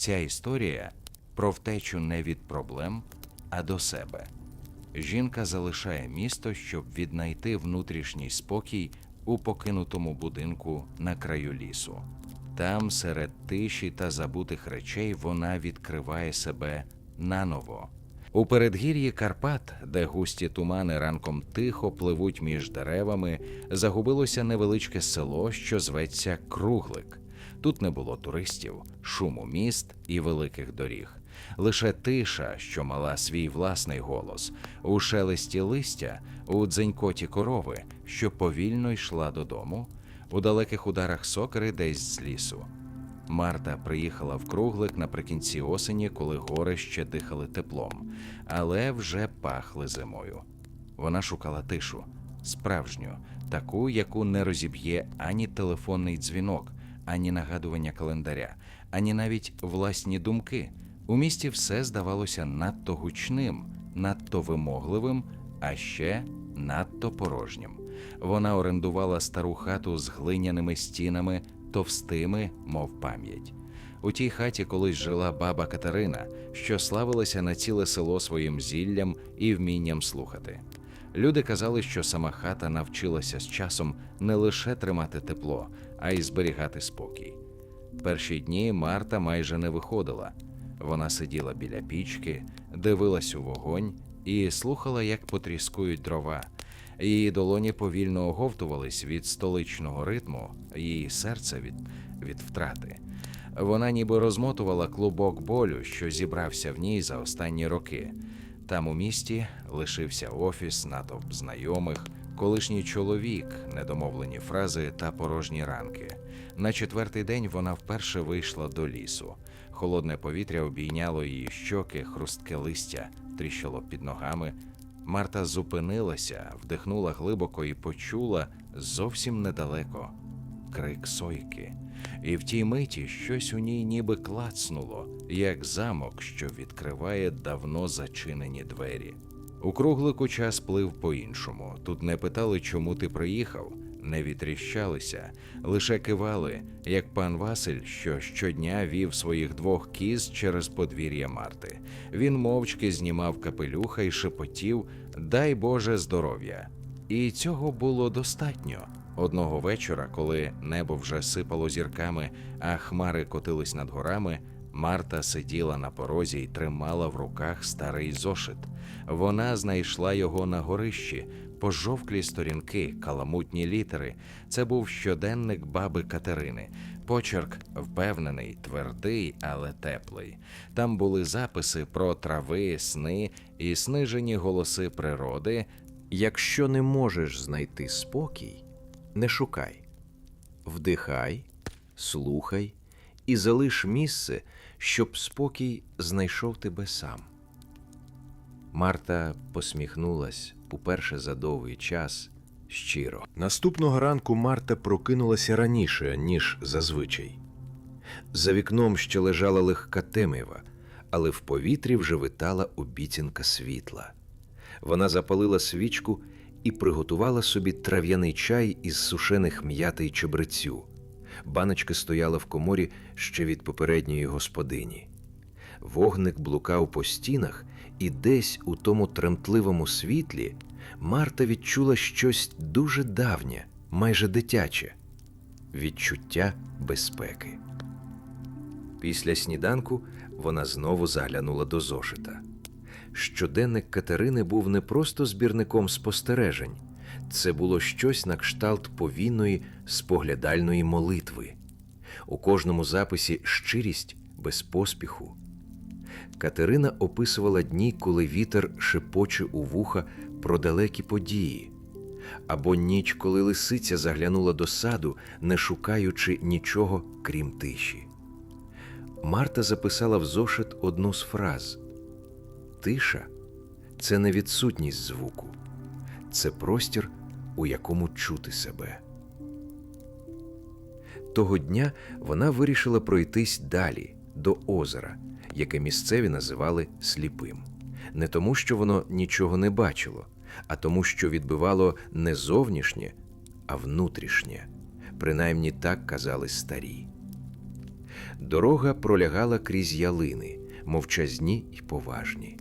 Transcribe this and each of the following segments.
Ця історія про втечу не від проблем, а до себе. Жінка залишає місто, щоб віднайти внутрішній спокій у покинутому будинку на краю лісу. Там, серед тиші та забутих речей, вона відкриває себе наново. У передгір'ї Карпат, де густі тумани ранком тихо пливуть між деревами, загубилося невеличке село, що зветься Круглик. Тут не було туристів, шуму міст і великих доріг. Лише тиша, що мала свій власний голос, у шелесті листя, у дзенькоті корови, що повільно йшла додому, у далеких ударах сокери десь з лісу. Марта приїхала в круглик наприкінці осені, коли гори ще дихали теплом, але вже пахли зимою. Вона шукала тишу, справжню, таку, яку не розіб'є ані телефонний дзвінок, ані нагадування календаря, ані навіть власні думки. У місті все здавалося надто гучним, надто вимогливим, а ще надто порожнім. Вона орендувала стару хату з глиняними стінами, товстими, мов пам'ять. У тій хаті колись жила баба Катерина, що славилася на ціле село своїм зіллям і вмінням слухати. Люди казали, що сама хата навчилася з часом не лише тримати тепло, а й зберігати спокій. Перші дні Марта майже не виходила. Вона сиділа біля пічки, дивилась у вогонь і слухала, як потріскують дрова. Її долоні повільно оговтувались від столичного ритму, її серце від, від втрати. Вона ніби розмотувала клубок болю, що зібрався в ній за останні роки. Там у місті лишився офіс, натовп знайомих, колишній чоловік, недомовлені фрази та порожні ранки. На четвертий день вона вперше вийшла до лісу. Холодне повітря обійняло її щоки, хрустке листя тріщало під ногами. Марта зупинилася, вдихнула глибоко і почула зовсім недалеко крик сойки. І в тій миті щось у ній ніби клацнуло, як замок, що відкриває давно зачинені двері. У круглику час плив по-іншому. Тут не питали, чому ти приїхав, не вітріщалися, лише кивали, як пан Василь, що щодня вів своїх двох кіз через подвір'я Марти. Він мовчки знімав капелюха і шепотів Дай Боже здоров'я. І цього було достатньо. Одного вечора, коли небо вже сипало зірками, а хмари котились над горами, Марта сиділа на порозі і тримала в руках старий зошит. Вона знайшла його на горищі, пожовклі сторінки, каламутні літери. Це був щоденник баби Катерини. Почерк впевнений, твердий, але теплий. Там були записи про трави, сни і снижені голоси природи, Якщо не можеш знайти спокій, не шукай. Вдихай, слухай і залиш місце, щоб спокій знайшов тебе сам. Марта посміхнулась уперше за довгий час щиро. Наступного ранку Марта прокинулася раніше, ніж зазвичай. За вікном ще лежала легка темрява, але в повітрі вже витала обіцянка світла. Вона запалила свічку і приготувала собі трав'яний чай із сушених м'яти й чебрецю. Баночка стояла в коморі ще від попередньої господині. Вогник блукав по стінах, і десь у тому тремтливому світлі Марта відчула щось дуже давнє, майже дитяче відчуття безпеки. Після сніданку вона знову заглянула до зошита. Щоденник Катерини був не просто збірником спостережень, це було щось на кшталт повільної споглядальної молитви. У кожному записі щирість без поспіху. Катерина описувала дні, коли вітер шепоче у вуха про далекі події, або ніч, коли лисиця заглянула до саду, не шукаючи нічого крім тиші. Марта записала в зошит одну з фраз. Тиша це не відсутність звуку, це простір, у якому чути себе. Того дня вона вирішила пройтись далі до озера, яке місцеві називали сліпим. Не тому, що воно нічого не бачило, а тому, що відбивало не зовнішнє, а внутрішнє. Принаймні так казали старі. Дорога пролягала крізь ялини, мовчазні й поважні.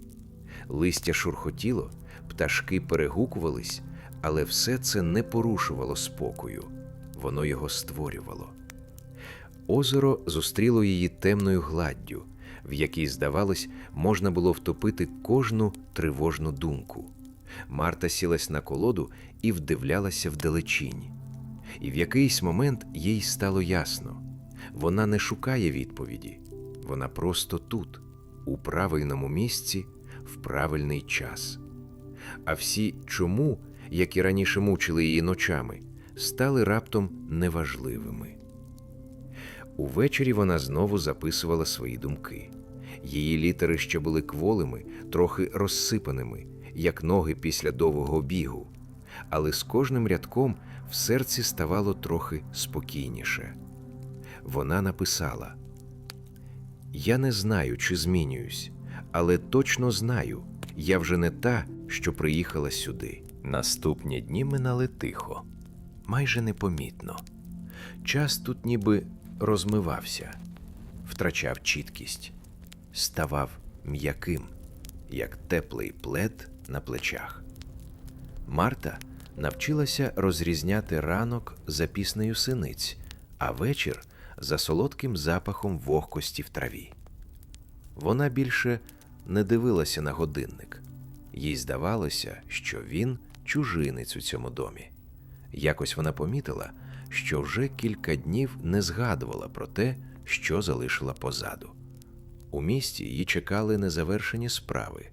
Листя шурхотіло, пташки перегукувались, але все це не порушувало спокою, воно його створювало. Озеро зустріло її темною гладдю, в якій, здавалось, можна було втопити кожну тривожну думку. Марта сілась на колоду і вдивлялася вдалечінь. І в якийсь момент їй стало ясно вона не шукає відповіді, вона просто тут, у правильному місці, в правильний час. А всі чому, які раніше мучили її ночами, стали раптом неважливими. Увечері вона знову записувала свої думки. Її літери ще були кволими, трохи розсипаними, як ноги після довгого бігу, але з кожним рядком в серці ставало трохи спокійніше. Вона написала: Я не знаю, чи змінююсь, але точно знаю, я вже не та, що приїхала сюди. Наступні дні минали тихо, майже непомітно. Час тут ніби розмивався, втрачав чіткість, ставав м'яким, як теплий плед на плечах. Марта навчилася розрізняти ранок за піснею синиць, а вечір за солодким запахом вогкості в траві. Вона більше не дивилася на годинник. Їй здавалося, що він чужинець у цьому домі. Якось вона помітила, що вже кілька днів не згадувала про те, що залишила позаду. У місті її чекали незавершені справи,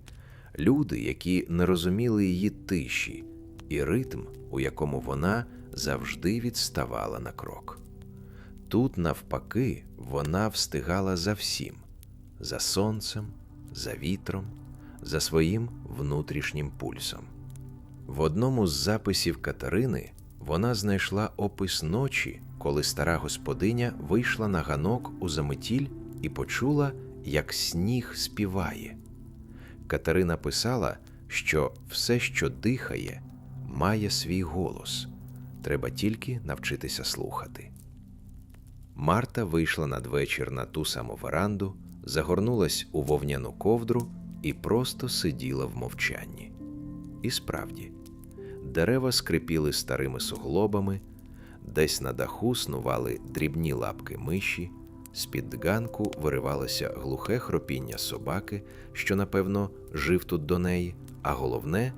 люди, які не розуміли її тиші, і ритм, у якому вона завжди відставала на крок. Тут, навпаки, вона встигала за всім за сонцем, за вітром, за своїм внутрішнім пульсом. В одному з записів Катерини вона знайшла опис ночі, коли стара господиня вийшла на ганок у заметіль і почула, як сніг співає. Катерина писала, що все, що дихає, має свій голос. Треба тільки навчитися слухати. Марта вийшла надвечір на ту саму веранду, загорнулась у вовняну ковдру і просто сиділа в мовчанні. І справді, дерева скрипіли старими суглобами, десь на даху снували дрібні лапки миші, з-під ганку виривалося глухе хропіння собаки, що, напевно, жив тут до неї, а головне,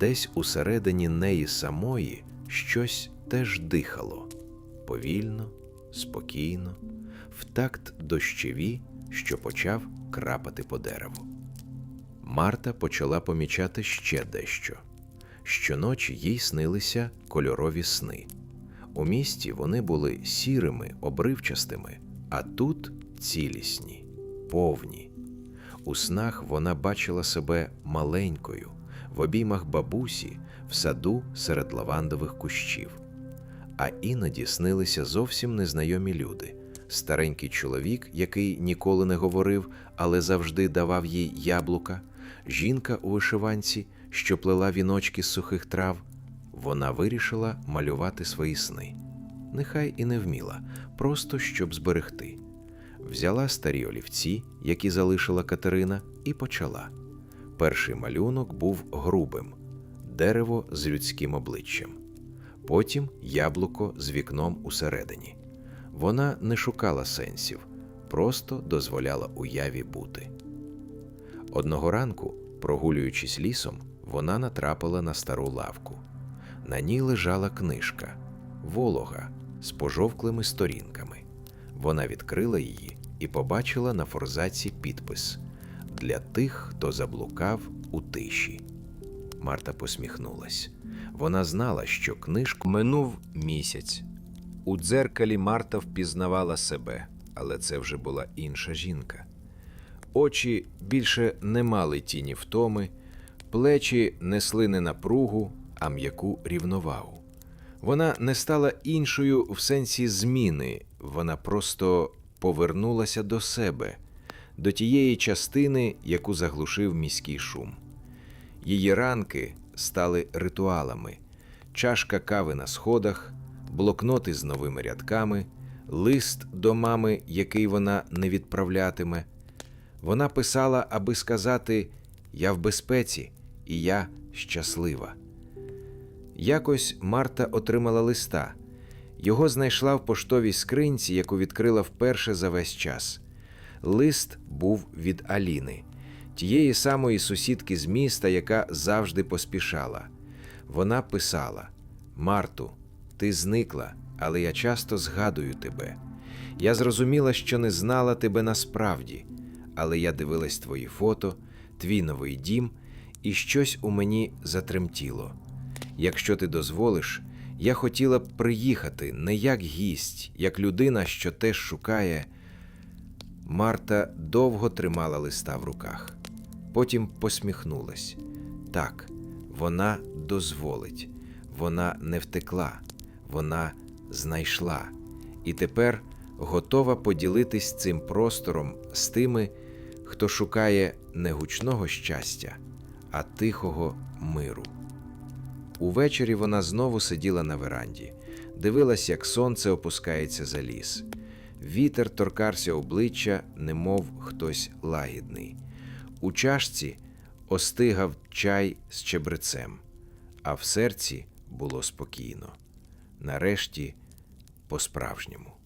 десь усередині неї самої щось теж дихало повільно, спокійно, в такт дощеві, що почав крапати по дереву. Марта почала помічати ще дещо. Щоночі їй снилися кольорові сни. У місті вони були сірими, обривчастими, а тут цілісні, повні. У снах вона бачила себе маленькою, в обіймах бабусі, в саду серед лавандових кущів. А іноді снилися зовсім незнайомі люди. Старенький чоловік, який ніколи не говорив, але завжди давав їй яблука, жінка у вишиванці, що плела віночки з сухих трав. Вона вирішила малювати свої сни. Нехай і не вміла, просто щоб зберегти. Взяла старі олівці, які залишила Катерина, і почала. Перший малюнок був грубим дерево з людським обличчям. Потім яблуко з вікном усередині. Вона не шукала сенсів, просто дозволяла уяві бути. Одного ранку, прогулюючись лісом, вона натрапила на стару лавку. На ній лежала книжка, волога з пожовклими сторінками. Вона відкрила її і побачила на форзаці підпис для тих, хто заблукав у тиші. Марта посміхнулась. Вона знала, що книжку Минув місяць. У дзеркалі Марта впізнавала себе, але це вже була інша жінка. Очі більше не мали тіні втоми, плечі несли не напругу, а м'яку рівновагу. Вона не стала іншою в сенсі зміни, вона просто повернулася до себе, до тієї частини, яку заглушив міський шум. Її ранки стали ритуалами: чашка кави на сходах, блокноти з новими рядками, лист до мами, який вона не відправлятиме. Вона писала, аби сказати: Я в безпеці і я щаслива. Якось Марта отримала листа. Його знайшла в поштовій скринці, яку відкрила вперше за весь час. Лист був від Аліни, тієї самої сусідки з міста, яка завжди поспішала. Вона писала: Марту, ти зникла, але я часто згадую тебе. Я зрозуміла, що не знала тебе насправді, але я дивилась твої фото, твій новий дім, і щось у мені затремтіло. Якщо ти дозволиш, я хотіла б приїхати не як гість, як людина, що теж шукає. Марта довго тримала листа в руках, потім посміхнулась. Так, вона дозволить, вона не втекла, вона знайшла, і тепер готова поділитись цим простором з тими, хто шукає не гучного щастя, а тихого миру. Увечері вона знову сиділа на веранді, дивилась, як сонце опускається за ліс. Вітер торкався обличчя, немов хтось лагідний. У чашці остигав чай з чебрецем, а в серці було спокійно. Нарешті, по-справжньому.